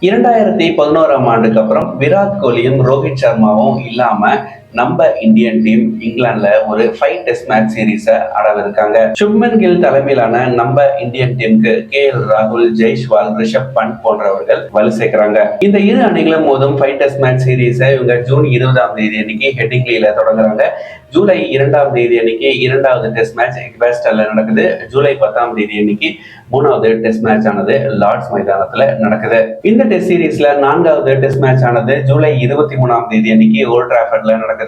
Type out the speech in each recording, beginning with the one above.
இரண்டாயிரத்தி பதினோராம் ஆண்டுக்கு அப்புறம் விராட் கோலியும் ரோஹித் சர்மாவும் இல்லாம நம்ம இந்தியன் டீம் இங்கிலாந்துல ஒரு ஃபைவ் டெஸ்ட் மேட்ச் சீரீஸ ஆடவிருக்காங்க. சுப்மன் கில் தலைமையிலான நம்ம இந்தியன் டீமுக்கு கே எல் ராகுல் ஜெய்ஷ்வால் ரிஷப் பண்ட் போன்றவர்கள் வலு சேர்க்கிறாங்க. இந்த இரு அணிகளும் மோதும் ஃபைவ் டெஸ்ட் மேட்ச் சீரீஸை இவங்க ஜூன் இருபதாம் தேதி அன்னைக்கு ஹெட்டிங்லியில தொடங்குறாங்க. ஜூலை இரண்டாம் தேதி அன்னைக்கு இரண்டாவது டெஸ்ட் மேட்ச் எக்பாஸ்டர்ல நடக்குது. ஜூலை பத்தாம் தேதி அன்னைக்கு மூணாவது டெஸ்ட் மேட்ச் ஆனது லார்ட்ஸ் மைதானத்துல நடக்குது. இந்த டெஸ்ட் சீரீஸ்ல நான்காவது டெஸ்ட் மேட்ச் ஆனது ஜூலை இருபத்தி மூணாம் தேதி அன்னைக்கு ஓல்ட் டிராஃபர்ட்ல நடக்குது.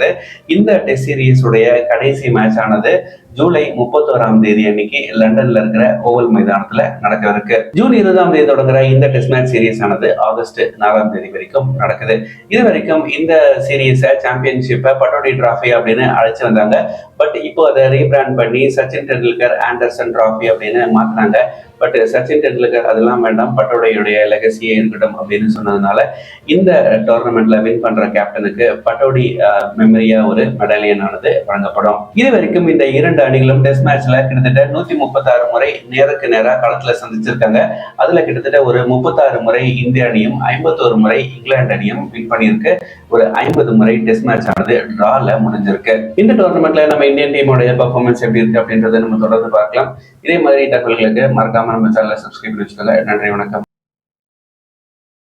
இந்த டெஸ்ட் சீரீஸ் உடைய கடைசி மேட்ச் ஆனது ஜூலை முப்பத்தோராம் தேதி அன்னைக்கு லண்டன்ல இருக்கிற ஓவல் மைதானத்துல நடக்க ஜூன் இருபதாம் தேதி தொடங்குற இந்த டெஸ்ட் மேட்ச் சீரீஸ் ஆனது ஆகஸ்ட் நாலாம் தேதி வரைக்கும் நடக்குது. இது வரைக்கும் இந்த சீரீஸை சாம்பியன்ஷிப்பை பட்டோடி டிராஃபி அப்படின்னு அழைச்சு வந்தாங்க. பட் இப்போ அதை ரீபிராண்ட் பண்ணி சச்சின் டெண்டுல்கர் ஆண்டர்சன் டிராஃபி அப்படின்னு மாத்தினாங்க. பட் சச்சின் டெண்டுல்கர் அதெல்லாம் வேண்டாம் பட்டோடியுடைய லெகசியே இருக்கட்டும் அப்படின்னு சொன்னதுனால இந்த டோர்னமெண்ட்ல வின் பண்ற கேப்டனுக்கு பட்டோடி மெமரியா ஒரு மெடாலியன் ஆனது வழங்கப்படும். இது வரைக்கும் இந்த இரண்டு அணிகளும் டெஸ்ட் மேட்ச்ல கிட்டத்தட்ட நூத்தி முப்பத்தாறு முறை நேருக்கு நேரா களத்துல சந்திச்சிருக்காங்க. அதுல கிட்டத்தட்ட ஒரு முப்பத்தாறு முறை இந்திய அணியும் ஐம்பத்தோரு முறை இங்கிலாந்து அணியும் வின் பண்ணியிருக்கு. ஒரு ஐம்பது முறை டெஸ்ட் மேட்ச் ஆனது டிரால முடிஞ்சிருக்கு. இந்த டோர்னமெண்ட்ல நம்ம இந்தியன் டீமோடைய பர்ஃபார்மன்ஸ் எப்படி இருக்கு அப்படின்றத நம்ம தொடர்ந்து பார்க்கலாம். இதே மாதிரி தகவல்களுக்கு மறக்காம நம்ம சேனலை சப்ஸ்கிரைப் பண்ணி வச்சுக்கோங்க. நன்றி வணக்கம்.